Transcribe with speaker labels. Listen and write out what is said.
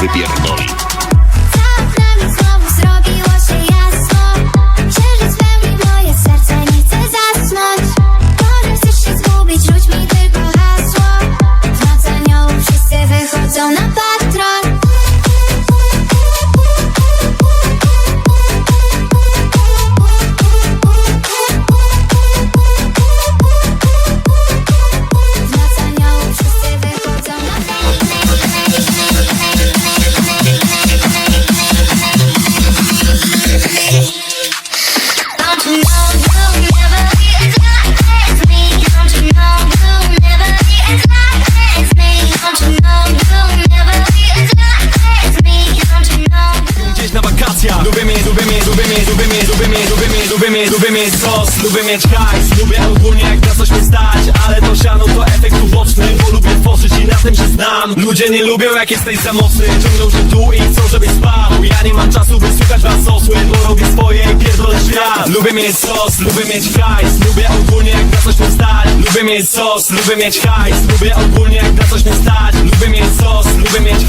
Speaker 1: de Pierre lubię mieć, lubię mieć, sos, lubię mieć hajs Lubię ogólnie jak na coś mnie stać, ale to siano to efekt uboczny Bo lubię tworzyć i na tym się znam. Ludzie nie lubią jak jesteś za mocny Ciągną się dół i chcą żebyś spadł. Ja nie mam czasu by słuchać was osły Bo robię swoje i pierdolę świat. Lubię mieć sos, lubię mieć hajs Lubię ogólnie jak na coś mnie stać. Lubię mieć sos, lubię mieć hajs Lubię ogólnie jak na coś mnie stać. Lubię mieć sos, lubię mieć